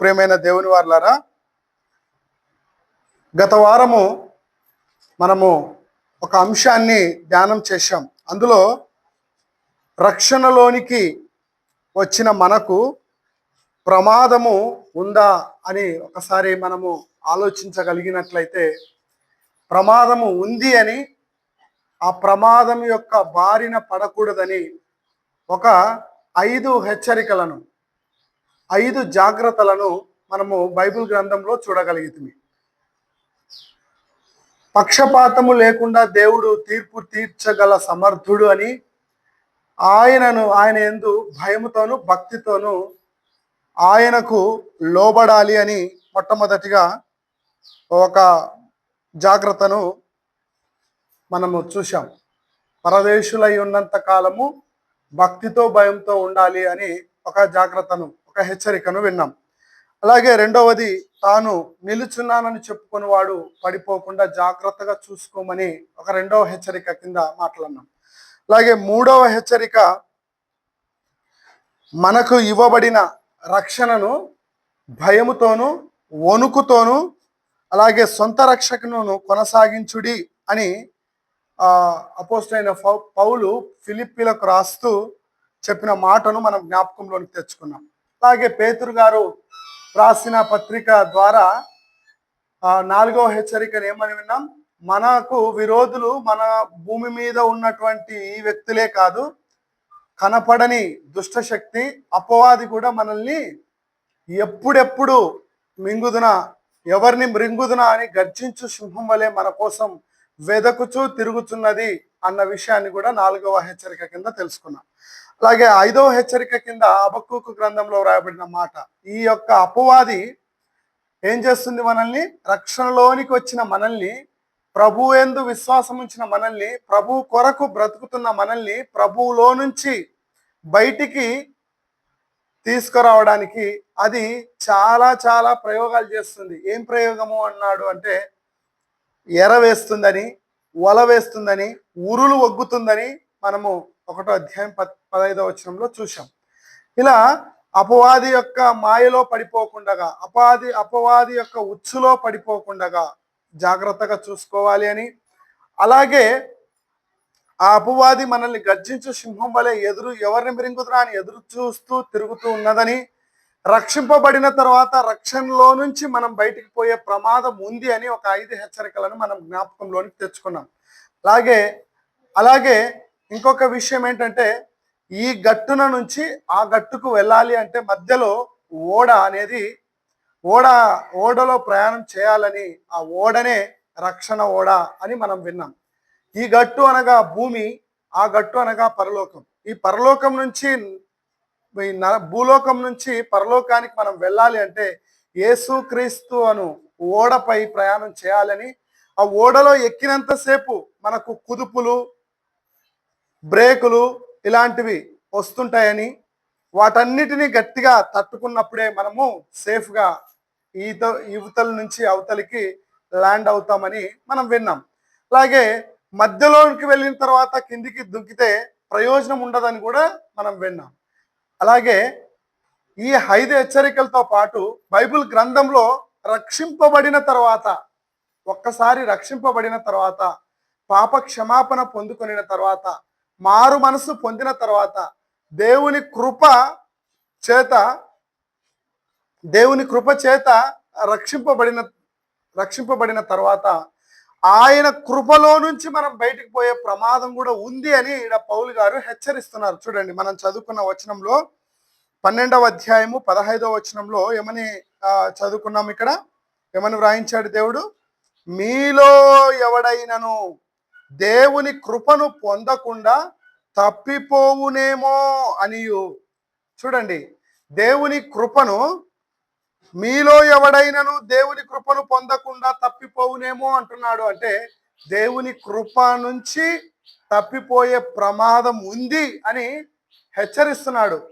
ప్రేమైన దేవుని వారులారా గత వారము మనము ఒక అంశాన్ని ధ్యానం చేశాం. అందులో రక్షణలోనికి వచ్చిన మనకు ప్రమాదము ఉందా అని ఒకసారి మనము ఆలోచించగలిగినట్లయితే ప్రమాదము ఉంది అని ఆ ప్రమాదం యొక్క బారిన పడకూడదని ఒక ఐదు హెచ్చరికలను ఐదు జాగ్రత్తలను మనము బైబిల్ గ్రంథంలో చూడగలుగుతుంది పక్షపాతము లేకుండా దేవుడు తీర్పు తీర్చగల సమర్థుడు అని ఆయనను ఆయన ఎందు భయముతోను భక్తితోను ఆయనకు లోబడాలి అని మొట్టమొదటిగా ఒక జాగ్రత్తను మనము చూసాం పరదేశులై ఉన్నంత కాలము భక్తితో భయంతో ఉండాలి అని ఒక జాగ్రత్తను హెచ్చరికను విన్నాం. అలాగే రెండవది తాను నిలుచున్నానని చెప్పుకుని వాడు పడిపోకుండా జాగ్రత్తగా చూసుకోమని ఒక రెండవ హెచ్చరిక కింద మాట్లాడినాం అలాగే మూడవ హెచ్చరిక మనకు ఇవ్వబడిన రక్షణను భయముతోను వణుకుతోను అలాగే సొంత రక్షకును కొనసాగించుడి అని అపోస్ట్ అయిన పౌలు ఫిలిప్పీలకు రాస్తూ చెప్పిన మాటను మనం జ్ఞాపకంలోనికి తెచ్చుకున్నాం. అలాగే పేతురు గారు రాసిన పత్రిక ద్వారా నాలుగవ హెచ్చరికను ఏమని విన్నాం? మనకు విరోధులు మన భూమి మీద ఉన్నటువంటి ఈ వ్యక్తులే కాదు కనపడని దుష్టశక్తి అపవాది కూడా మనల్ని ఎప్పుడెప్పుడు మింగుదున ఎవరిని మృంగుదున అని గర్జించు సింహం వలె మన కోసం వెదకుచూ తిరుగుతున్నది అన్న విషయాన్ని కూడా నాలుగవ హెచ్చరిక కింద తెలుసుకున్నాం. అలాగే ఐదవ హెచ్చరిక కింద అబక్కుకు గ్రంథంలో వ్రాయబడిన మాట. ఈ యొక్క అపవాది ఏం చేస్తుంది మనల్ని? రక్షణలోనికి వచ్చిన మనల్ని ప్రభు ఎందు విశ్వాసం ఉంచిన మనల్ని ప్రభు కొరకు బ్రతుకుతున్న మనల్ని ప్రభువులో నుంచి బయటికి తీసుకురావడానికి అది చాలా చాలా ప్రయోగాలు చేస్తుంది. ఏం ప్రయోగము అన్నాడు అంటే ఎర వేస్తుందని వల వేస్తుందని ఉరులు ఒగ్గుతుందని మనము ఒకటో అధ్యాయం పదహైదవ వచనంలో చూసాం ఇలా అపవాది యొక్క మాయలో పడిపోకుండగా అపాది అపవాది యొక్క ఉచ్చులో పడిపోకుండగా జాగ్రత్తగా చూసుకోవాలి అని. అలాగే ఆ అపవాది మనల్ని గర్జించు సింహం వలె ఎదురు ఎవరిని మిరింగుతున్నా అని ఎదురు చూస్తూ తిరుగుతూ ఉన్నదని. రక్షింపబడిన తర్వాత రక్షణలో నుంచి మనం బయటికి పోయే ప్రమాదం ఉంది అని ఒక ఐదు హెచ్చరికలను మనం జ్ఞాపకంలోనికి తెచ్చుకున్నాం. అలాగే అలాగే ఇంకొక విషయం ఏంటంటే ఈ గట్టున నుంచి ఆ గట్టుకు వెళ్ళాలి అంటే మధ్యలో ఓడ అనేది ఓడ ఓడలో ప్రయాణం చేయాలని ఆ ఓడనే రక్షణ ఓడ అని మనం విన్నాం. ఈ గట్టు అనగా భూమి ఆ గట్టు అనగా పరలోకం. ఈ పరలోకం నుంచి ఈ న- భూలోకం నుంచి పరలోకానికి మనం వెళ్ళాలి అంటే యేసు క్రీస్తు అను ఓడపై ప్రయాణం చేయాలని ఆ ఓడలో ఎక్కినంతసేపు మనకు కుదుపులు బ్రేకులు ఇలాంటివి వస్తుంటాయని వాటన్నిటిని గట్టిగా తట్టుకున్నప్పుడే మనము సేఫ్గా ఈత యువతల నుంచి అవతలికి ల్యాండ్ అవుతామని మనం విన్నాం. అలాగే మధ్యలోకి వెళ్ళిన తర్వాత కిందికి దుక్కితే ప్రయోజనం ఉండదని కూడా మనం విన్నాం. అలాగే ఈ ఐదు హెచ్చరికలతో పాటు బైబిల్ గ్రంథంలో రక్షింపబడిన తర్వాత ఒక్కసారి రక్షింపబడిన తర్వాత పాప క్షమాపణ పొందుకొనిన తర్వాత మారు మనసు పొందిన తర్వాత దేవుని కృప చేత దేవుని కృప చేత రక్షింపబడిన రక్షింపబడిన తర్వాత ఆయన కృపలో నుంచి మనం బయటికి పోయే ప్రమాదం కూడా ఉంది అని ఇక్కడ పౌలు గారు హెచ్చరిస్తున్నారు. చూడండి మనం చదువుకున్న వచనంలో పన్నెండవ అధ్యాయము పదహైదవ వచనంలో ఏమని చదువుకున్నాం ఇక్కడ? ఏమని వ్రాయించాడు దేవుడు? మీలో ఎవడైనను దేవుని కృపను పొందకుండా తప్పిపోవునేమో అనియు. చూడండి దేవుని కృపను మీలో ఎవడైనను దేవుని కృపను పొందకుండా తప్పిపోవునేమో అంటున్నాడు అంటే దేవుని కృప నుంచి తప్పిపోయే ప్రమాదం ఉంది అని హెచ్చరిస్తున్నాడు.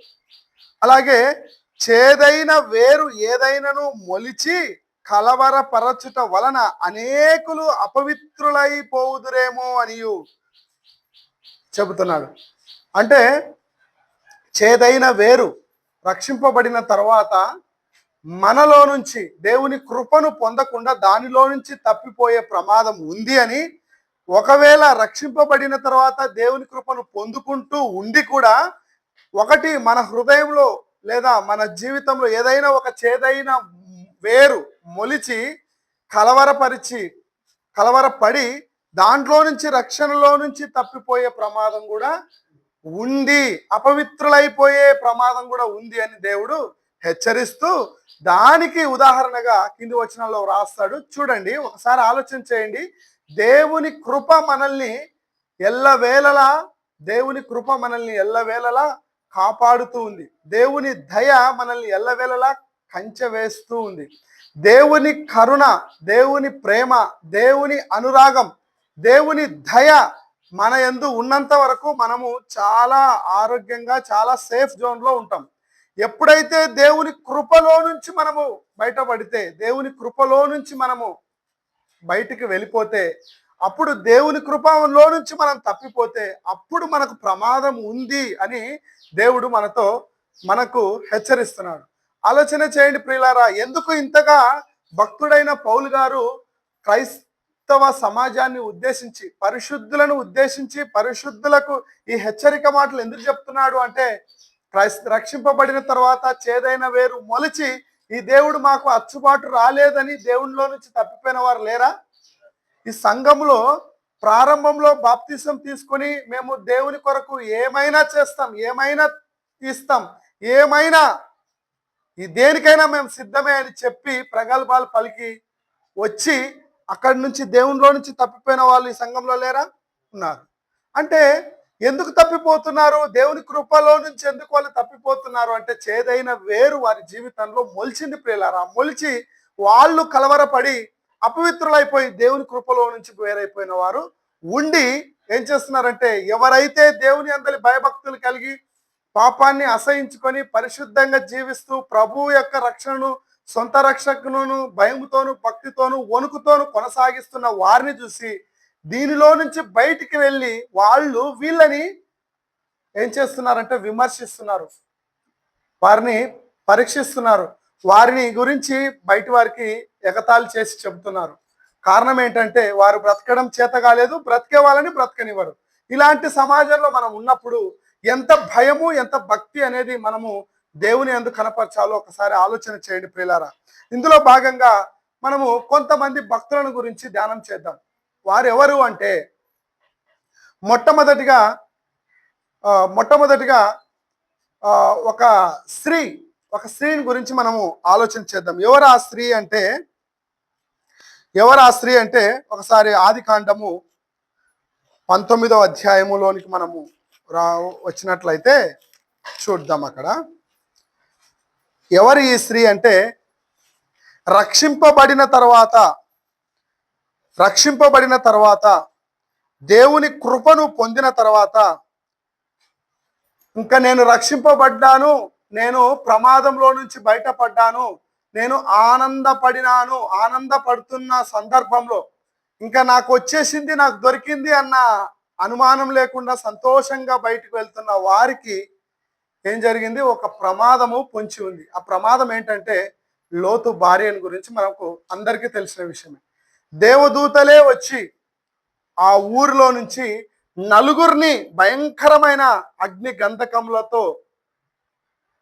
అలాగే చేదైన వేరు ఏదైనను మొలిచి కలవరపరచుట వలన అనేకులు అపవిత్రులైపోవుదురేమో అని చెబుతున్నాడు. అంటే చేదైన వేరు రక్షింపబడిన తర్వాత మనలో నుంచి దేవుని కృపను పొందకుండా దానిలో నుంచి తప్పిపోయే ప్రమాదం ఉంది అని ఒకవేళ రక్షింపబడిన తర్వాత దేవుని కృపను పొందుకుంటూ ఉండి కూడా ఒకటి మన హృదయంలో లేదా మన జీవితంలో ఏదైనా ఒక చేదైన వేరు మొలిచి కలవరపరిచి కలవరపడి దాంట్లో నుంచి రక్షణలో నుంచి తప్పిపోయే ప్రమాదం కూడా ఉంది. అపవిత్రులైపోయే ప్రమాదం కూడా ఉంది అని దేవుడు హెచ్చరిస్తూ దానికి ఉదాహరణగా కింది వచనంలో రాస్తాడు చూడండి ఒకసారి ఆలోచన చేయండి. దేవుని కృప మనల్ని ఎల్లవేళలా దేవుని కృప మనల్ని ఎల్లవేళలా కాపాడుతూ ఉంది. దేవుని దయ మనల్ని ఎల్లవేళలా కంచె వేస్తూ ఉంది. దేవుని కరుణ దేవుని ప్రేమ దేవుని అనురాగం దేవుని దయ మన ఎందు ఉన్నంత వరకు మనము చాలా ఆరోగ్యంగా చాలా సేఫ్ జోన్లో ఉంటాం. ఎప్పుడైతే దేవుని కృపలో నుంచి మనము బయటపడితే దేవుని కృపలో నుంచి మనము బయటికి వెళ్ళిపోతే అప్పుడు దేవుని కృపలో నుంచి మనం తప్పిపోతే అప్పుడు మనకు ప్రమాదం ఉంది అని దేవుడు మనతో మనకు హెచ్చరిస్తున్నాడు. ఆలోచన చేయండి ప్రియులారా. ఎందుకు ఇంతగా భక్తుడైన పౌలు గారు క్రైస్తవ సమాజాన్ని ఉద్దేశించి పరిశుద్ధులను ఉద్దేశించి పరిశుద్ధులకు ఈ హెచ్చరిక మాటలు ఎందుకు చెప్తున్నాడు అంటే క్రైస్త రక్షింపబడిన తర్వాత చేదైన వేరు మొలిచి ఈ దేవుడు మాకు అచ్చుబాటు రాలేదని దేవునిలో నుంచి తప్పిపోయిన వారు లేరా? ఈ సంఘంలో ప్రారంభంలో బాప్తిసం తీసుకొని మేము దేవుని కొరకు ఏమైనా చేస్తాం ఏమైనా తీస్తాం ఏమైనా ఈ దేనికైనా మేము సిద్ధమే అని చెప్పి ప్రగల్భాలు పలికి వచ్చి అక్కడి నుంచి దేవునిలో నుంచి తప్పిపోయిన వాళ్ళు ఈ సంఘంలో లేరా? ఉన్నారు. అంటే ఎందుకు తప్పిపోతున్నారు? దేవుని కృపలో నుంచి ఎందుకు వాళ్ళు తప్పిపోతున్నారు? అంటే చేదైన వేరు వారి జీవితంలో మొలిచింది ప్రియులారా మొలిచి వాళ్ళు కలవరపడి అపవిత్రులైపోయి దేవుని కృపలో నుంచి వేరైపోయిన వారు ఉండి ఏం చేస్తున్నారంటే ఎవరైతే దేవుని అందరి భయభక్తులు కలిగి పాపాన్ని అసహించుకొని పరిశుద్ధంగా జీవిస్తూ ప్రభువు యొక్క రక్షణను సొంత రక్షకును భయముతోను భక్తితోను వణుకుతోను కొనసాగిస్తున్న వారిని చూసి దీనిలో నుంచి బయటికి వెళ్ళి వాళ్ళు వీళ్ళని ఏం చేస్తున్నారంటే విమర్శిస్తున్నారు. వారిని పరీక్షిస్తున్నారు. వారిని గురించి బయట వారికి ఎగతాళి చేసి చెబుతున్నారు. కారణం ఏంటంటే వారు బ్రతకడం చేత కాలేదు బ్రతికే వాళ్ళని బ్రతకనివ్వరు. ఇలాంటి సమాజంలో మనం ఉన్నప్పుడు ఎంత భయము ఎంత భక్తి అనేది మనము దేవుని ఎందుకు కనపరచాలో ఒకసారి ఆలోచన చేయండి ప్రియులారా. ఇందులో భాగంగా మనము కొంతమంది భక్తులను గురించి ధ్యానం చేద్దాం. వారెవరు అంటే మొట్టమొదటిగా మొట్టమొదటిగా ఒక స్త్రీ ఒక స్త్రీని గురించి మనము ఆలోచన చేద్దాం. ఎవరు ఆ స్త్రీ అంటే ఎవరు ఆ స్త్రీ అంటే ఒకసారి ఆది కాండము పంతొమ్మిదవ అధ్యాయములోనికి మనము రా వచ్చినట్లయితే చూద్దాం అక్కడ. ఎవరు ఈ స్త్రీ అంటే రక్షింపబడిన తర్వాత రక్షింపబడిన తర్వాత దేవుని కృపను పొందిన తర్వాత ఇంకా నేను రక్షింపబడ్డాను నేను ప్రమాదంలో నుంచి బయటపడ్డాను నేను ఆనందపడినాను ఆనందపడుతున్న సందర్భంలో ఇంకా నాకు వచ్చేసింది నాకు దొరికింది అన్న అనుమానం లేకుండా సంతోషంగా బయటకు వెళ్తున్న వారికి ఏం జరిగింది? ఒక ప్రమాదము పొంచి ఉంది. ఆ ప్రమాదం ఏంటంటే లోతు భార్యను గురించి మనకు అందరికీ తెలిసిన విషయమే. దేవదూతలే వచ్చి ఆ ఊరిలో నుంచి నలుగురిని భయంకరమైన అగ్ని గంధకములతో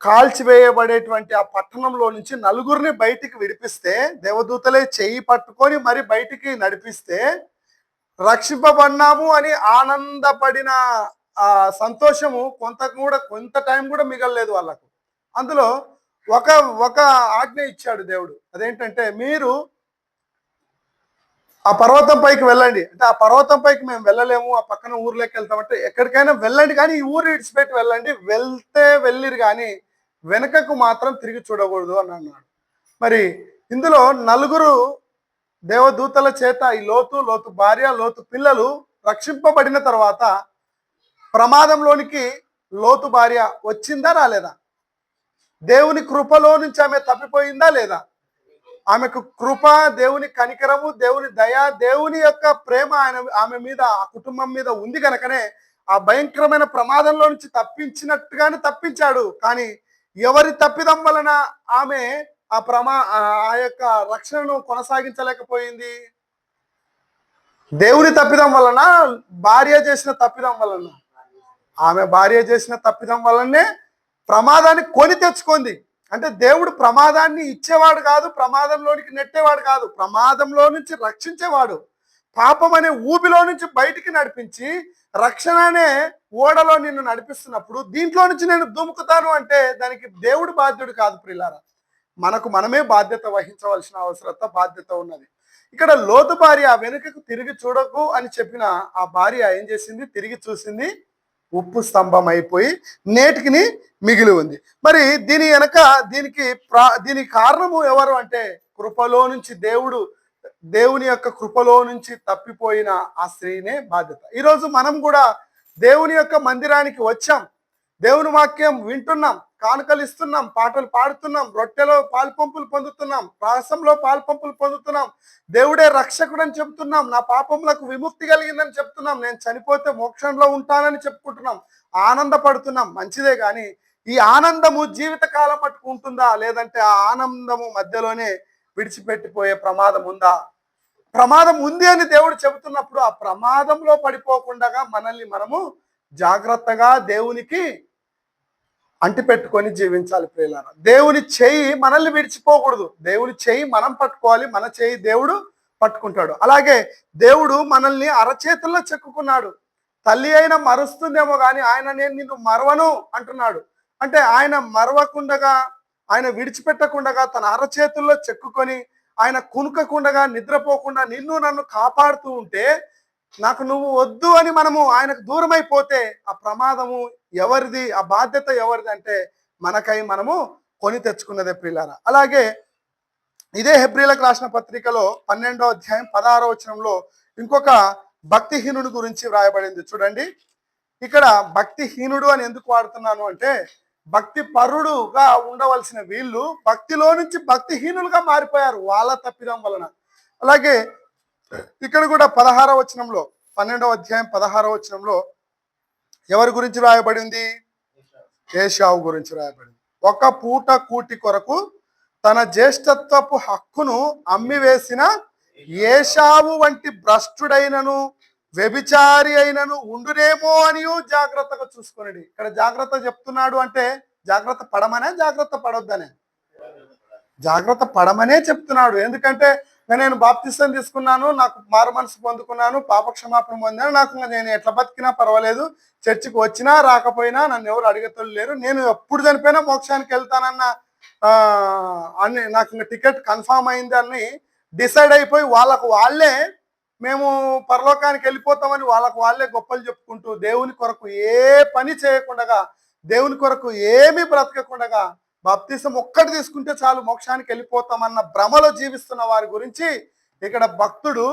కాల్చివేయబడేటువంటి ఆ పట్టణంలో నుంచి నలుగురిని బయటికి విడిపిస్తే దేవదూతలే చెయ్యి పట్టుకొని మరి బయటికి నడిపిస్తే రక్షింపబడినాము అని ఆనందపడిన ఆ సంతోషము కొంత కూడా కొంత టైం కూడా మిగలలేదు వాళ్ళకు. అందులో ఒక ఒక ఆజ్ఞ ఇచ్చాడు దేవుడు. అదేంటంటే మీరు ఆ పర్వతం పైకి వెళ్ళండి. అంటే ఆ పర్వతం పైకి మేము వెళ్ళలేము ఆ పక్కన ఊర్లోకి వెళ్తామంటే ఎక్కడికైనా వెళ్ళండి కానీ ఈ ఊరు ఇడిచిపెట్టి వెళ్ళండి. వెళ్తే వెళ్ళిరు కానీ వెనకకు మాత్రం తిరిగి చూడకూడదు అని అన్నాడు. మరి ఇందులో నలుగురు దేవదూతల చేత ఈ లోతు లోతు భార్య లోతు పిల్లలు రక్షింపబడిన తర్వాత ప్రమాదంలోనికి లోతు భార్య వచ్చిందా రాలేదా? దేవుని కృపలో నుంచి ఆమె తప్పిపోయిందా లేదా? ఆమెకు కృప దేవుని కనికరము దేవుని దయ దేవుని యొక్క ప్రేమ ఆయన ఆమె మీద ఆ కుటుంబం మీద ఉంది కనుకనే ఆ భయంకరమైన ప్రమాదంలో నుంచి తప్పించినట్టుగానే తప్పించాడు. కానీ ఎవరి తప్పిదం వలన ఆమె ఆ ప్రమా ఆ- యొక్క రక్షణను కొనసాగించలేకపోయింది. దేవుని తప్పిదం వలన భార్య చేసిన తప్పిదం వలన. ఆమె భార్య చేసిన తప్పిదం వలనే ప్రమాదాన్ని కొని తెచ్చుకుంది. అంటే దేవుడు ప్రమాదాన్ని ఇచ్చేవాడు కాదు ప్రమాదంలోనికి నెట్టేవాడు కాదు. ప్రమాదంలో నుంచి రక్షించేవాడు. పాపం అనే ఊబిలో నుంచి బయటికి నడిపించి రక్షణ అనే ఓడలో నిన్ను నడిపిస్తున్నప్పుడు దీంట్లో నుంచి నేను దుముకుతాను అంటే దానికి దేవుడు బాధ్యుడు కాదు ప్రిల్లారా మనకు మనమే బాధ్యత వహించవలసిన అవసరత బాధ్యత ఉన్నది. ఇక్కడ లోతు భార్య వెనుకకు తిరిగి చూడకు అని చెప్పిన ఆ భార్య ఏం చేసింది? తిరిగి చూసింది ఉప్పు స్తంభం అయిపోయి నేటికిని మిగిలి ఉంది. మరి దీని వెనక దీనికి ప్రా దీనికి కారణము ఎవరు అంటే కృపలో నుంచి దేవుడు దేవుని యొక్క కృపలో నుంచి తప్పిపోయిన ఆ స్త్రీనే బాధ్యత. ఈరోజు మనం కూడా దేవుని యొక్క మందిరానికి వచ్చాం. దేవుని వాక్యం వింటున్నాం. కానుకలు ఇస్తున్నాం పాటలు పాడుతున్నాం రొట్టెలో పాల్పంపులు పొందుతున్నాం రాసంలో పాల్పంపులు పొందుతున్నాం. దేవుడే రక్షకుడు అని చెప్తున్నాం. నా పాపములకు విముక్తి కలిగిందని చెప్తున్నాం. నేను చనిపోతే మోక్షంలో ఉంటానని చెప్పుకుంటున్నాం. ఆనందపడుతున్నాం. మంచిదే కానీ ఈ ఆనందము జీవితకాలం మట్టుకు ఉంటుందా? లేదంటే ఆ ఆనందము మధ్యలోనే విడిచిపెట్టిపోయే ప్రమాదం ఉందా? ప్రమాదం ఉంది అని దేవుడు చెబుతున్నప్పుడు ఆ ప్రమాదంలో పడిపోకుండా మనల్ని మనము జాగ్రత్తగా దేవునికి అంటిపెట్టుకొని జీవించాలి ప్రియులారా. దేవుని చేయి మనల్ని విడిచిపోకూడదు. దేవుని చేయి మనం పట్టుకోవాలి. మన చేయి దేవుడు పట్టుకుంటాడు. అలాగే దేవుడు మనల్ని అరచేతుల్లో చెక్కుకున్నాడు. తల్లి అయినా మరుస్తుందేమో కానీ ఆయన నేను నిన్ను మరవను అంటున్నాడు. అంటే ఆయన మరవకుండగా ఆయన విడిచిపెట్టకుండగా తన అరచేతుల్లో చెక్కుకొని ఆయన కునుకకుండగా నిద్రపోకుండా నిన్ను నన్ను కాపాడుతూ ఉంటే నాకు నువ్వు వద్దు అని మనము ఆయనకు దూరమైపోతే ఆ ప్రమాదము ఎవరిది ఆ బాధ్యత ఎవరిది అంటే మనకై మనము కొని తెచ్చుకున్నదే ప్రియులారా. అలాగే ఇదే హెబ్రిలకు రాసిన పత్రికలో పన్నెండో అధ్యాయం పదహారో వచనంలో ఇంకొక భక్తిహీనుడి గురించి వ్రాయబడింది. చూడండి. ఇక్కడ భక్తిహీనుడు అని ఎందుకు వాడుతున్నాను అంటే భక్తి పరుడుగా ఉండవలసిన వీళ్ళు భక్తిలో నుంచి భక్తిహీనులుగా మారిపోయారు. వాళ్ళ తప్పిదం వలన. అలాగే ఇక్కడ కూడా పదహారో వచనంలో పన్నెండవ అధ్యాయం పదహారో వచనంలో ఎవరి గురించి రాయబడింది? ఏషావు గురించి రాయబడింది. ఒక పూట కూటి కొరకు తన జ్యేష్ఠత్వపు హక్కును అమ్మివేసిన ఏషావు వంటి భ్రష్టుడైనను వ్యభిచారి అయినను ఉండునేమో అని జాగ్రత్తగా చూసుకునేది. ఇక్కడ జాగ్రత్త చెప్తున్నాడు అంటే జాగ్రత్త పడమనే జాగ్రత్త పడొద్దనే. జాగ్రత్త పడమనే చెప్తున్నాడు. ఎందుకంటే నేను బాప్తిస్తం తీసుకున్నాను నాకు మారు మనసు పొందుకున్నాను పాపక్షమాపణ పొందాను. నాకు నేను ఎట్లా బతికినా పర్వాలేదు. చర్చికి వచ్చినా రాకపోయినా నన్ను ఎవరు అడిగతలు లేరు. నేను ఎప్పుడు చనిపోయినా మోక్షానికి వెళ్తానన్న అన్ని అని నాకు ఇంకా టికెట్ కన్ఫామ్ అయింది అని డిసైడ్ అయిపోయి వాళ్ళకు వాళ్ళే మేము పరలోకానికి వెళ్ళిపోతామని వాళ్ళకు వాళ్ళే గొప్పలు చెప్పుకుంటూ దేవుని కొరకు ఏ పని చేయకుండా దేవుని కొరకు ఏమీ బ్రతకకుండా బాప్తిసం ఒక్కటి తీసుకుంటే చాలు మోక్షానికి వెళ్ళిపోతామన్న భ్రమలో జీవిస్తున్న వారి గురించి ఇక్కడ భక్తుడు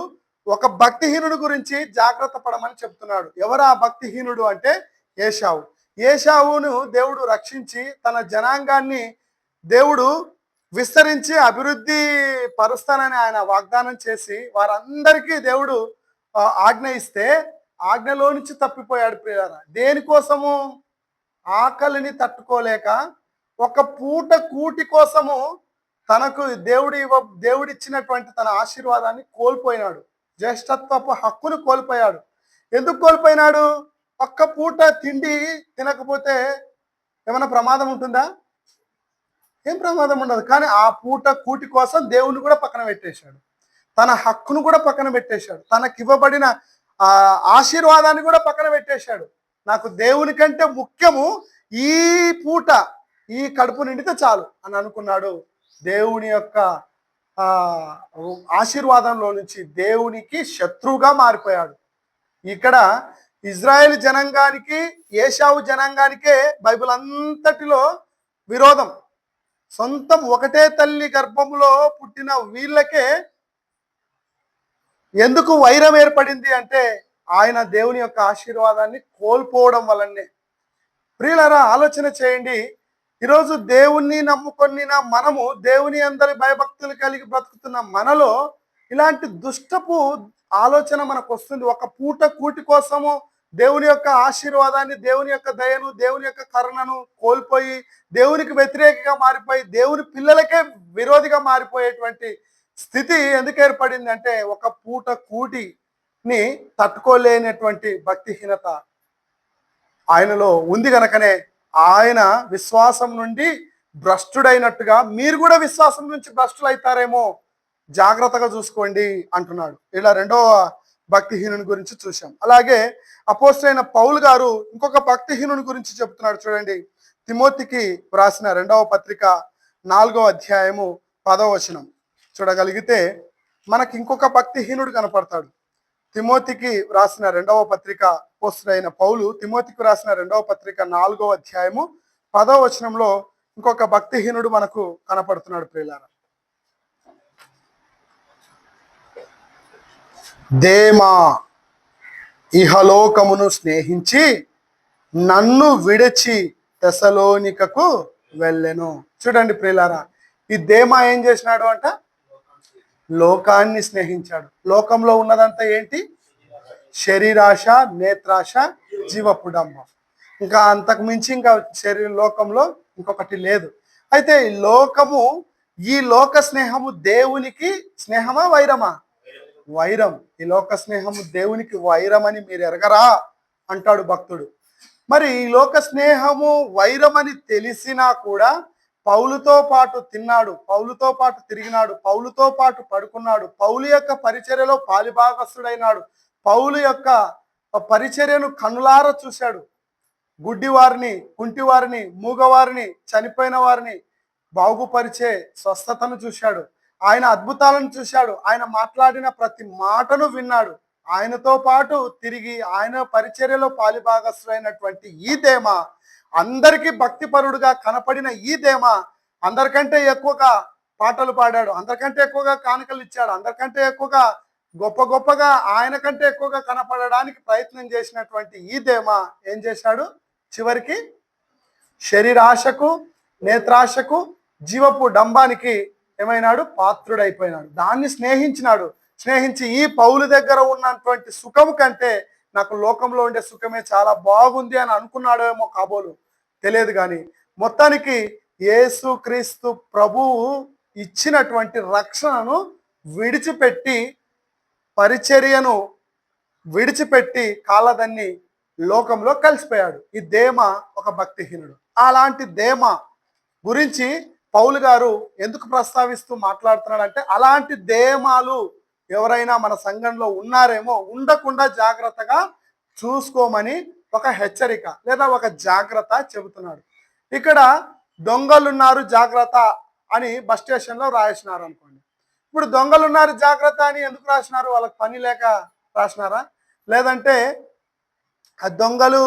ఒక భక్తిహీనుడు గురించి జాగ్రత్త పడమని చెప్తున్నాడు. ఎవరు ఆ భక్తిహీనుడు అంటే? ఏషావు ఏషావును దేవుడు రక్షించి తన జనాంగాన్ని దేవుడు విస్తరించి అభివృద్ధి పరుస్తానని ఆయన వాగ్దానం చేసి వారందరికీ దేవుడు ఆజ్ఞ ఇస్తే ఆజ్ఞలో నుంచి తప్పిపోయాడు ప్రియారా దేనికోసము ఆకలిని తట్టుకోలేక ఒక పూట కూటి కోసము తనకు దేవుడి ఇవ్వ- దేవుడిచ్చినటువంటి తన ఆశీర్వాదాన్ని కోల్పోయినాడు. జ్యేష్ఠత్వపు హక్కును కోల్పోయాడు. ఎందుకు కోల్పోయినాడు? ఒక్క పూట తిండి తినకపోతే ఏమైనా ప్రమాదం ఉంటుందా? ఏం ప్రమాదం ఉండదు. కానీ ఆ పూట కూటి కోసం దేవుని కూడా పక్కన పెట్టేశాడు. తన హక్కును కూడా పక్కన పెట్టేశాడు. తనకి ఇవ్వబడిన ఆ ఆశీర్వాదాన్ని కూడా పక్కన పెట్టేశాడు. నాకు దేవుని కంటే ముఖ్యము ఈ పూట ఈ కడుపు నిండితే చాలు అని అనుకున్నాడు. దేవుని యొక్క ఆ ఆశీర్వాదంలో నుంచి దేవునికి శత్రువుగా మారిపోయాడు. ఇక్కడ ఇజ్రాయెల్ జనాంగానికి ఏషావు జనాంగానికే బైబిల్ అంతటిలో విరోధం. సొంతం ఒకటే తల్లి గర్భంలో పుట్టిన వీళ్ళకే ఎందుకు వైరం ఏర్పడింది అంటే ఆయన దేవుని యొక్క ఆశీర్వాదాన్ని కోల్పోవడం వలనే ప్రియులరా ఆలోచన చేయండి. ఈరోజు దేవుణ్ణి నమ్ముకొనిన మనము దేవుని అందరి భయభక్తులు కలిగి బ్రతుకుతున్న మనలో ఇలాంటి దుష్టపు ఆలోచన మనకు వస్తుంది. ఒక పూట కూటి కోసము దేవుని యొక్క ఆశీర్వాదాన్ని దేవుని యొక్క దయను దేవుని యొక్క కరుణను కోల్పోయి దేవునికి వ్యతిరేకంగా మారిపోయి దేవుని పిల్లలకే విరోధిగా మారిపోయేటువంటి స్థితి ఎందుకు ఏర్పడింది అంటే ఒక పూట కూటిని తట్టుకోలేనటువంటి భక్తిహీనత ఆయనలో ఉంది గనకనే ఆయన విశ్వాసం నుండి భ్రష్టుడైనట్టుగా మీరు కూడా విశ్వాసం నుంచి భ్రష్టులు అవుతారేమో జాగ్రత్తగా చూసుకోండి అంటున్నాడు. ఇలా రెండవ భక్తిహీనుని గురించి చూసాం అలాగే అపోస్టైన పౌల్ గారు ఇంకొక భక్తిహీనుని గురించి చెప్తున్నాడు చూడండి. తిమోతికి వ్రాసిన రెండవ పత్రిక నాలుగవ అధ్యాయము పదవ వచనం. చూడగలిగితే మనకి ఇంకొక భక్తిహీనుడు కనపడతాడు. తిమోతికి వ్రాసిన రెండవ పత్రిక అయిన పౌలు తిమోతికి రాసిన రెండవ పత్రిక నాలుగో అధ్యాయము పదో వచనంలో ఇంకొక భక్తిహీనుడు మనకు కనపడుతున్నాడు ప్రియులారా. దేమా ఇహలోకమును స్నేహించి నన్ను విడిచి తెసలోనికకు వెళ్ళెను. చూడండి ప్రియులారా ఈ దేమా ఏం చేసినాడు అంట? లోకాన్ని స్నేహించాడు. లోకంలో ఉన్నదంతా ఏంటి? శరీరాశ నేత్రాశ జీవపుడంబం. ఇంకా అంతకు మించి ఇంకా శరీర లోకంలో ఇంకొకటి లేదు. అయితే ఈ లోకము ఈ లోక స్నేహము దేవునికి స్నేహమా వైరమా? వైరం. ఈ లోక స్నేహము దేవునికి వైరం అని మీరు ఎరగరా? అంటాడు భక్తుడు. మరి ఈ లోక స్నేహము వైరం అని తెలిసినా కూడా పౌలుతో పాటు తిన్నాడు పౌలుతో పాటు తిరిగినాడు పౌలుతో పాటు పడుకున్నాడు పౌలు యొక్క పరిచర్యలో పాలిభాగస్తుడైనాడు పౌలు యొక్క పరిచర్యను కనులార చూశాడు. గుడ్డి వారిని కుంటి వారిని మూగవారిని చనిపోయిన వారిని బాగుపరిచే స్వస్థతను చూశాడు. ఆయన అద్భుతాలను చూశాడు. ఆయన మాట్లాడిన ప్రతి మాటను విన్నాడు. ఆయనతో పాటు తిరిగి ఆయన పరిచర్యలో పాలిభాగస్తుడైనటువంటి ఈ దేమ అందరికీ భక్తిపరుడుగా కనపడిన ఈ దేమ అందరికంటే ఎక్కువగా పాటలు పాడాడు. అందరికంటే ఎక్కువగా కానుకలు ఇచ్చాడు. అందరికంటే ఎక్కువగా గొప్ప గొప్పగా ఆయన కంటే ఎక్కువగా కనపడడానికి ప్రయత్నం చేసినటువంటి ఈ దేమ ఏం చేశాడు? చివరికి శరీరాశకు నేత్రాశకు జీవపు డంబానికి ఏమైనాడు? పాత్రుడైపోయినాడు. దాన్ని స్నేహించినాడు. స్నేహించి ఈ పౌలు దగ్గర ఉన్నటువంటి సుఖం కంటే నాకు లోకంలో ఉండే సుఖమే చాలా బాగుంది అని అనుకున్నాడేమో కాబోలు. తెలియదు కానీ మొత్తానికి యేసు క్రీస్తు ప్రభువు ఇచ్చినటువంటి రక్షణను విడిచిపెట్టి పరిచర్యను విడిచిపెట్టి కాలదన్ని లోకంలో కలిసిపోయాడు. ఈ దేమ ఒక భక్తిహీనుడు. అలాంటి దేమ గురించి పౌలు గారు ఎందుకు ప్రస్తావిస్తూ మాట్లాడుతున్నాడంటే అలాంటి దేమాలు ఎవరైనా మన సంఘంలో ఉన్నారేమో ఉండకుండా జాగ్రత్తగా చూసుకోమని ఒక హెచ్చరిక లేదా ఒక జాగ్రత్త చెబుతున్నాడు. ఇక్కడ దొంగలున్నారు జాగ్రత్త అని బస్ స్టేషన్లో రాసినారు అనుకోండి ఇప్పుడు దొంగలు ఉన్నారు జాగ్రత్త అని ఎందుకు రాసినారు? వాళ్ళకి పని లేక రాసినారా? లేదంటే ఆ దొంగలు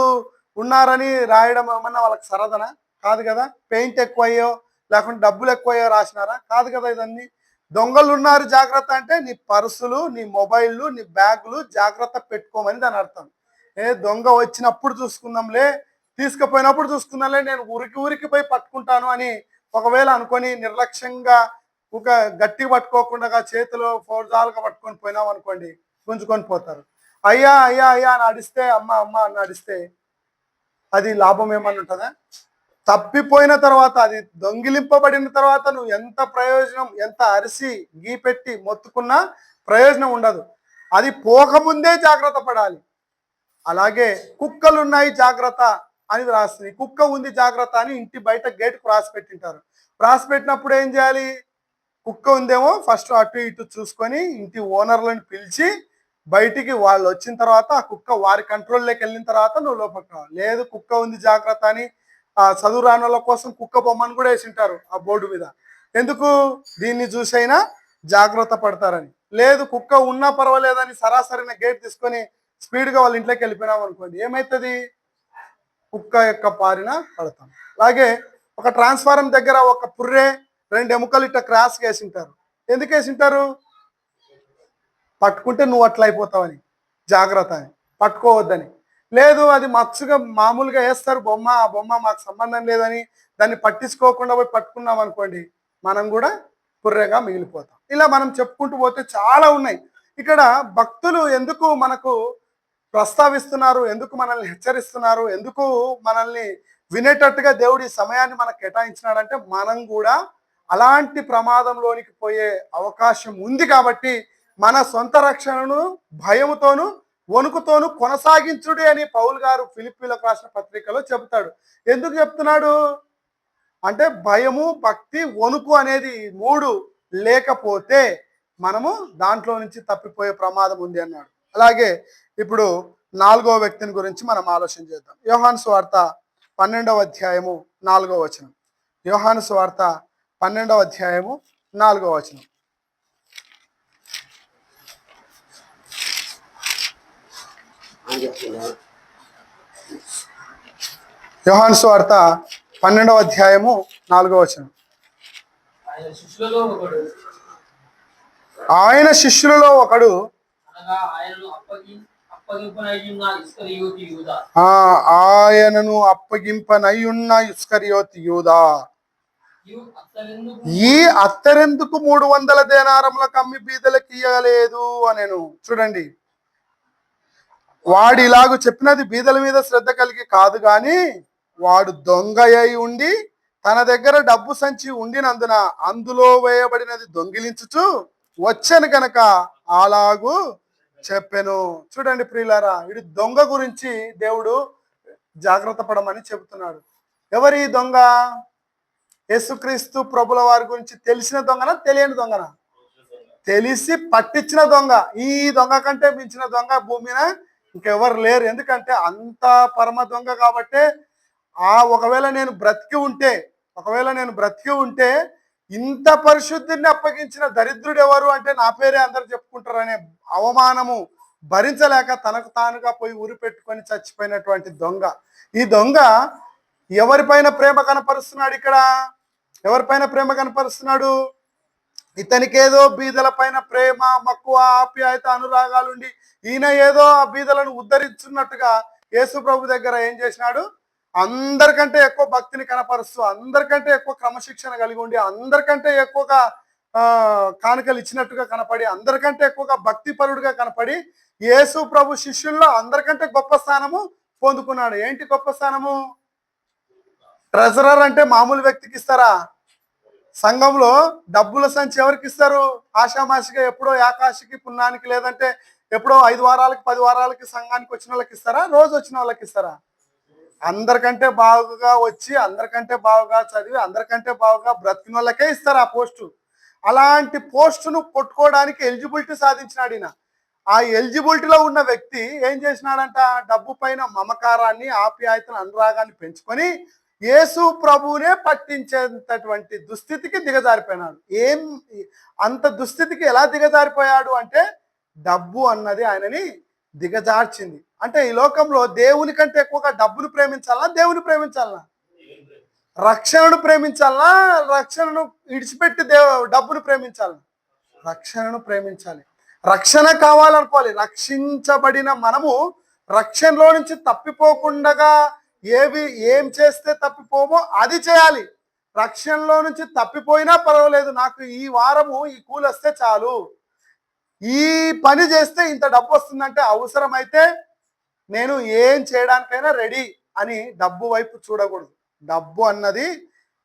ఉన్నారని రాయడం ఏమన్నా వాళ్ళకి సరదనా? కాదు కదా. పెయింట్ ఎక్కువయ్యో లేకుంటే డబ్బులు ఎక్కువయ్యో రాసినారా? కాదు కదా ఇదన్నీ. దొంగలు ఉన్నారు జాగ్రత్త అంటే నీ పర్సులు నీ మొబైల్లు నీ బ్యాగులు జాగ్రత్త పెట్టుకోమని దాని అర్థం. ఏ దొంగ వచ్చినప్పుడు చూసుకుందాంలే తీసుకుపోయినప్పుడు చూసుకుందాంలే నేను ఉరికి ఉరికి పోయి పట్టుకుంటాను అని ఒకవేళ అనుకొని నిర్లక్ష్యంగా ఒక గట్టి పట్టుకోకుండా చేతిలో ఫోర్జాలుగా పట్టుకొని పోయినాం అనుకోండి గుంజుకొని పోతారు. అయ్యా అయ్యా అయ్యా అని అడిస్తే అమ్మ అమ్మ అని అడిస్తే అది లాభం ఏమని ఉంటుందా? తప్పిపోయిన తర్వాత అది దొంగిలింపబడిన తర్వాత నువ్వు ఎంత ప్రయోజనం ఎంత అరిసి గీపెట్టి మొత్తుకున్నా ప్రయోజనం ఉండదు. అది పోకముందే జాగ్రత్త పడాలి. అలాగే కుక్కలు ఉన్నాయి జాగ్రత్త అని రాస్తుంది. కుక్క ఉంది జాగ్రత్త అని ఇంటి బయట గేట్కు రాసి పెట్టింటారు రాసి పెట్టినప్పుడు ఏం చేయాలి? కుక్క ఉందేమో ఫస్ట్ అటు ఇటు చూసుకొని ఇంటి ఓనర్లను పిలిచి బయటికి వాళ్ళు వచ్చిన తర్వాత ఆ కుక్క వారి కంట్రోల్లోకి వెళ్ళిన తర్వాత నువ్వు లోపలికి లేదు కుక్క ఉంది జాగ్రత్త అని ఆ చదువు రాని వాళ్ళ కోసం కుక్క బొమ్మను కూడా వేసింటారు ఆ బోర్డు మీద. ఎందుకు? దీన్ని చూసైనా జాగ్రత్త పడతారని. లేదు కుక్క ఉన్నా పర్వాలేదని సరాసరిన గేట్ తీసుకొని స్పీడ్గా వాళ్ళ ఇంట్లోకి వెళ్ళిపోయినాం అనుకోండి. ఏమవుతుంది కుక్క యొక్క పారిన పడతాం. అలాగే ఒక ట్రాన్స్ఫారం దగ్గర ఒక పుర్రే రెండు ఎముకలు ఇట్లా క్రాస్ వేసింటారు. ఎందుకు వేసింటారు? పట్టుకుంటే నువ్వు అట్లా అయిపోతావని. జాగ్రత్త అని. పట్టుకోవద్దని. లేదు అది మచ్చుగా మామూలుగా వేస్తారు బొమ్మ ఆ బొమ్మ మాకు సంబంధం లేదని. దాన్ని పట్టించుకోకుండా పోయి పట్టుకున్నాం అనుకోండి మనం కూడా పుర్రెగా మిగిలిపోతాం. ఇలా మనం చెప్పుకుంటూ పోతే చాలా ఉన్నాయి. ఇక్కడ భక్తులు ఎందుకు మనకు ప్రస్తావిస్తున్నారు? ఎందుకు మనల్ని హెచ్చరిస్తున్నారు? ఎందుకు మనల్ని వినేటట్టుగా దేవుడి సమయాన్ని మనకు కేటాయించినాడంటే మనం కూడా అలాంటి ప్రమాదంలోనికి పోయే అవకాశం ఉంది కాబట్టి మన సొంత రక్షణను భయముతోను వణుకుతోను కొనసాగించుడి అని పౌల్ గారు ఫిలిప్పీలకు రాసిన పత్రికలో చెబుతాడు. ఎందుకు చెప్తున్నాడు? అంటే భయము భక్తి వణుకు అనేది మూడు లేకపోతే మనము దాంట్లో నుంచి తప్పిపోయే ప్రమాదం ఉంది అన్నాడు. అలాగే ఇప్పుడు నాలుగో వ్యక్తిని గురించి మనం ఆలోచన చేద్దాం. యోహాను స్వార్త పన్నెండవ అధ్యాయము నాలుగో వచనం. యోహాను స్వార్త పన్నెండవ అధ్యాయము నాలుగో వచనం. అని చెప్తున్నారు యోహాను స్వార్త పన్నెండవ అధ్యాయము నాలుగో వచనం. ఆయన శిష్యులలో ఒకడు. ఆయనను అప్పగి అప్పగింపనయ్యున్న ఇస్కరియోతి యూద. ఈ అత్తరెందుకు మూడు వందల దేనారములకు అమ్మి బీదలకు ఇయ్యలేదు అనేను. చూడండి. వాడు ఇలాగ చెప్పినది బీదల మీద శ్రద్ధ కలిగి కాదు కానీ వాడు దొంగ అయి ఉండి తన దగ్గర డబ్బు సంచి ఉండినందున అందులో వేయబడినది దొంగిలించుచు వచ్చాను కనుక అలాగూ చెప్పాను. చూడండి ప్రియులారా ఇది దొంగ గురించి దేవుడు జాగ్రత్త పడమని చెబుతున్నాడు. ఎవరి దొంగ? యేసుక్రీస్తు ప్రభుల వారి గురించి తెలిసిన దొంగన? తెలియని దొంగన? తెలిసి పట్టించిన దొంగ. ఈ దొంగ కంటే మించిన దొంగ భూమిన ఇంకెవరు లేరు. ఎందుకంటే అంత పరమ దొంగ కాబట్టి ఆ ఒకవేళ నేను బ్రతికి ఉంటే ఒకవేళ నేను బ్రతికి ఉంటే ఇంత పరిశుద్ధిని అప్పగించిన దరిద్రుడు ఎవరు అంటే నా పేరే అందరు చెప్పుకుంటారనే అవమానము భరించలేక తనకు తానుగా పోయి ఊరి పెట్టుకొని చచ్చిపోయినటువంటి దొంగ. ఈ దొంగ ఎవరిపైన ప్రేమ కనపరుస్తున్నాడు ఇక్కడ? ఎవరిపైన ప్రేమ కనపరుస్తున్నాడు? ఇతనికేదో బీదల పైన ప్రేమ మక్కువ ఆప్యాయత అనురాగాలుండి ఈయన ఏదో ఆ బీదలను ఉద్ధరించున్నట్టుగా యేసు ప్రభు దగ్గర ఏం చేసినాడు? అందరికంటే ఎక్కువ భక్తిని కనపరుస్తూ అందరికంటే ఎక్కువ క్రమశిక్షణ కలిగి ఉండి అందరికంటే ఎక్కువగా కానుకలు ఇచ్చినట్టుగా కనపడి అందరికంటే ఎక్కువగా భక్తిపరుడుగా కనపడి యేసు ప్రభు శిష్యుల్లో అందరికంటే గొప్ప స్థానము పొందుకున్నాడు. ఏంటి గొప్ప స్థానము? ట్రెజరర్ అంటే మామూలు వ్యక్తికి ఇస్తారా? సంఘంలో డబ్బుల సంచి ఎవరికి ఇస్తారు? ఆషామాషిగా ఎప్పుడో ఏకాశికి పుణ్యానికి లేదంటే ఎప్పుడో ఐదు వారాలకి పది వారాలకి సంఘానికి వచ్చిన వాళ్ళకి ఇస్తారా? రోజు వచ్చిన వాళ్ళకి ఇస్తారా? అందరికంటే బాగుగా వచ్చి అందరికంటే బాగుగా చదివి అందరికంటే బాగుగా బ్రతికిన వాళ్ళకే ఇస్తారు ఆ పోస్టు. అలాంటి పోస్టును కొట్టుకోవడానికి ఎలిజిబిలిటీ సాధించినాడు ఈయన. ఆ ఎలిజిబిలిటీలో ఉన్న వ్యక్తి ఏం చేసినాడంట? డబ్బు పైన మమకారాన్ని ఆప్యాయతను అనురాగాన్ని పెంచుకొని యేసు ప్రభువునే పట్టించేటటువంటి దుస్థితికి దిగజారిపోయినాడు. ఏం అంత దుస్థితికి ఎలా దిగజారిపోయాడు అంటే డబ్బు అన్నది ఆయనని దిగజార్చింది. అంటే ఈ లోకంలో దేవుని కంటే ఎక్కువగా డబ్బును ప్రేమించాలా దేవుని ప్రేమించాలా? రక్షణను ప్రేమించాలా రక్షణను విడిచిపెట్టి దేవు డబ్బును ప్రేమించాలి? రక్షణను ప్రేమించాలి. రక్షణ కావాలనుకోవాలి. రక్షించబడిన మనము రక్షణలో నుంచి తప్పిపోకుండా ఏవి ఏం చేస్తే తప్పిపోమో అది చేయాలి. రక్షణలో నుంచి తప్పిపోయినా పర్వాలేదు. నాకు ఈ వారము ఈ కూలి వస్తే చాలు. ఈ పని చేస్తే ఇంత డబ్బు వస్తుందంటే అవసరమైతే నేను ఏం చేయడానికైనా రెడీ అని డబ్బు వైపు చూడకూడదు. డబ్బు అన్నది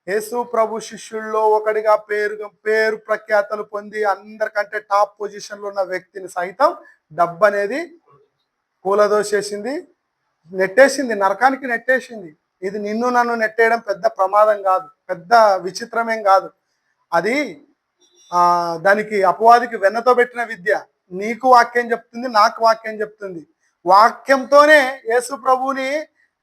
యేసు ప్రభు శిష్యుల్లో ఒకడిగా పేరు పేరు ప్రఖ్యాతలు పొంది అందరికంటే టాప్ పొజిషన్లో ఉన్న వ్యక్తిని సైతం డబ్బు అనేది కూలదోసేసింది. నెట్టేసింది నరకానికి నెట్టేసింది. ఇది నిన్ను నన్ను నెట్టేయడం పెద్ద ప్రమాదం కాదు పెద్ద విచిత్రమేం కాదు. అది దానికి అపవాదికి వెన్నతో పెట్టిన విద్య. నీకు వాక్యం చెప్తుంది నాకు వాక్యం చెప్తుంది. వాక్యంతోనే యేసు ప్రభుని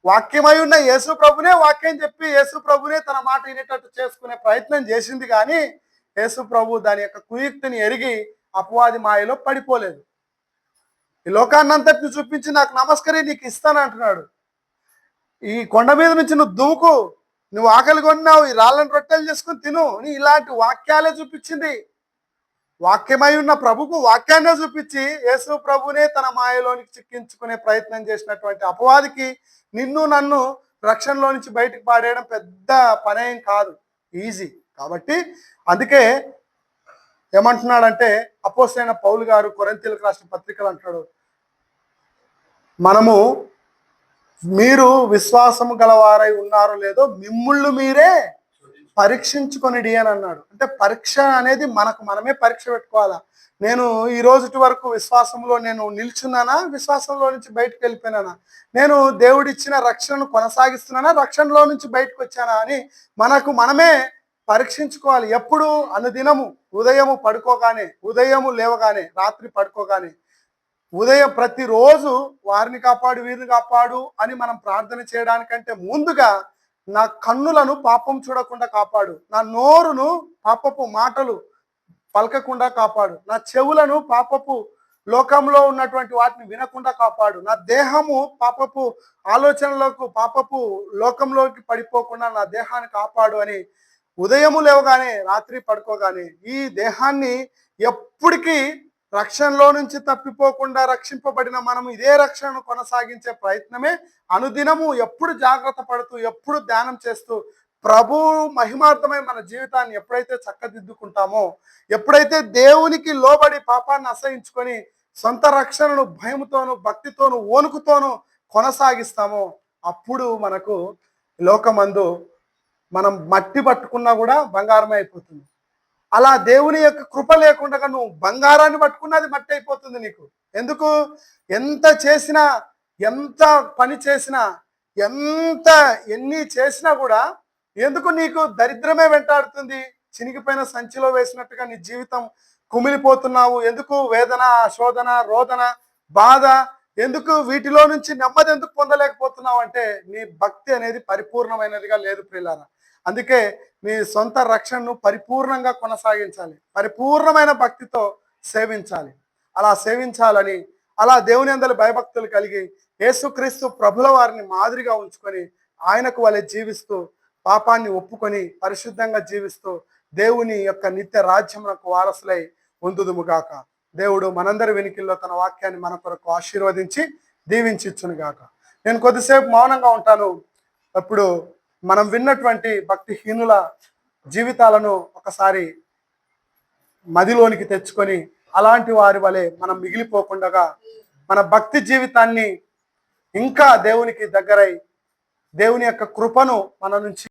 వాక్యమై ఉన్న యేసు ప్రభునే వాక్యం చెప్పి యేసు ప్రభునే తన మాట వినేటట్టు చేసుకునే ప్రయత్నం చేసింది కానీ యేసు ప్రభు దాని యొక్క కుయుక్తిని ఎరిగి అపవాది మాయలో పడిపోలేదు. ఈ లోకాన్నంతటిని చూపించి నాకు నమస్కరి నీకు ఇస్తాను అంటున్నాడు. ఈ కొండ మీద నుంచి నువ్వు దూకు నువ్వు ఆకలి కొన్నావు ఈ రాళ్ళని రొట్టెలు చేసుకుని తిను. నీ ఇలాంటి వాక్యాలే చూపించింది. వాక్యమై ఉన్న ప్రభుకు వాక్యాన్నే చూపించి యేసు ప్రభునే తన మాయలోనికి చిక్కించుకునే ప్రయత్నం చేసినటువంటి అపవాదికి నిన్ను నన్ను రక్షణలో నుంచి బయటకు పాడేయడం పెద్ద పనేం కాదు. ఈజీ. కాబట్టి అందుకే ఏమంటున్నాడంటే అపోసైన పౌలు గారు కొరంతీలకు రాసిన పత్రికలు అంటున్నాడు మనము మీరు విశ్వాసము గలవారై ఉన్నారో లేదో మిమ్ముళ్ళు మీరే పరీక్షించుకొనిడి అని అన్నాడు. అంటే పరీక్ష అనేది మనకు మనమే పరీక్ష పెట్టుకోవాలా? నేను ఈ రోజుటి వరకు విశ్వాసంలో నేను నిల్చున్నానా? విశ్వాసంలో నుంచి బయటకు వెళ్ళిపోయినానా? నేను దేవుడిచ్చిన రక్షణను కొనసాగిస్తున్నానా? రక్షణలో నుంచి బయటకు వచ్చానా అని మనకు మనమే పరీక్షించుకోవాలి. ఎప్పుడు అనుదినము ఉదయము పడుకోగానే ఉదయము లేవగానే రాత్రి పడుకోగానే ఉదయం ప్రతిరోజు వారిని కాపాడు వీరిని కాపాడు అని మనం ప్రార్థన చేయడానికంటే ముందుగా నా కన్నులను పాపం చూడకుండా కాపాడు. నా నోరును పాపపు మాటలు పలకకుండా కాపాడు. నా చెవులను పాపపు లోకంలో ఉన్నటువంటి వాటిని వినకుండా కాపాడు. నా దేహము పాపపు ఆలోచనలకు పాపపు లోకంలోకి పడిపోకుండా నా దేహాన్ని కాపాడు అని ఉదయము లేవగానే రాత్రి పడుకోగానే ఈ దేహాన్ని ఎప్పటికీ రక్షణలో నుంచి తప్పిపోకుండా రక్షింపబడిన మనం ఇదే రక్షణను కొనసాగించే ప్రయత్నమే అనుదినము ఎప్పుడు జాగ్రత్త పడుతూ ఎప్పుడు ధ్యానం చేస్తూ ప్రభు మహిమార్థమై మన జీవితాన్ని ఎప్పుడైతే చక్కదిద్దుకుంటామో ఎప్పుడైతే దేవునికి లోబడి పాపాన్ని అసహించుకొని సొంత రక్షణను భయముతోను భక్తితోను ఓనుకుతోను కొనసాగిస్తామో అప్పుడు మనకు లోకమందు మనం మట్టి పట్టుకున్నా కూడా బంగారమే అయిపోతుంది అలా దేవుని యొక్క కృప లేకుండా నువ్వు బంగారాన్ని పట్టుకున్నది మట్టి అయిపోతుంది నీకు. ఎందుకు? ఎంత చేసినా ఎంత పని చేసినా ఎంత ఎన్ని చేసినా కూడా ఎందుకు నీకు దరిద్రమే వెంటాడుతుంది? చినిగిపోయిన సంచిలో వేసినట్టుగా నీ జీవితం కుమిలిపోతున్నావు. ఎందుకు? వేదన శోధన రోదన బాధ ఎందుకు? వీటిలో నుంచి నెమ్మది ఎందుకు పొందలేకపోతున్నావు అంటే నీ భక్తి అనేది పరిపూర్ణమైనదిగా లేదు ప్రియులారా. అందుకే మీ సొంత రక్షణను పరిపూర్ణంగా కొనసాగించాలి. పరిపూర్ణమైన భక్తితో సేవించాలి. అలా సేవించాలని అలా దేవుని అందరి భయభక్తులు కలిగి యేసుక్రీస్తు ప్రభుల వారిని మాదిరిగా ఉంచుకొని ఆయనకు వలె జీవిస్తూ పాపాన్ని ఒప్పుకొని పరిశుద్ధంగా జీవిస్తూ దేవుని యొక్క నిత్య రాజ్యమునకు వారసులై ఉందుదుముగాక దేవుడు మనందరి వెనికిల్లో తన వాక్యాన్ని మన కొరకు ఆశీర్వదించి దీవించుగాక నేను కొద్దిసేపు మౌనంగా ఉంటాను. అప్పుడు మనం విన్నటువంటి భక్తిహీనుల జీవితాలను ఒకసారి మదిలోనికి తెచ్చుకొని అలాంటి వారి వలె మనం మిగిలిపోకుండా మన భక్తి జీవితాన్ని ఇంకా దేవునికి దగ్గరై దేవుని యొక్క కృపను మన నుంచి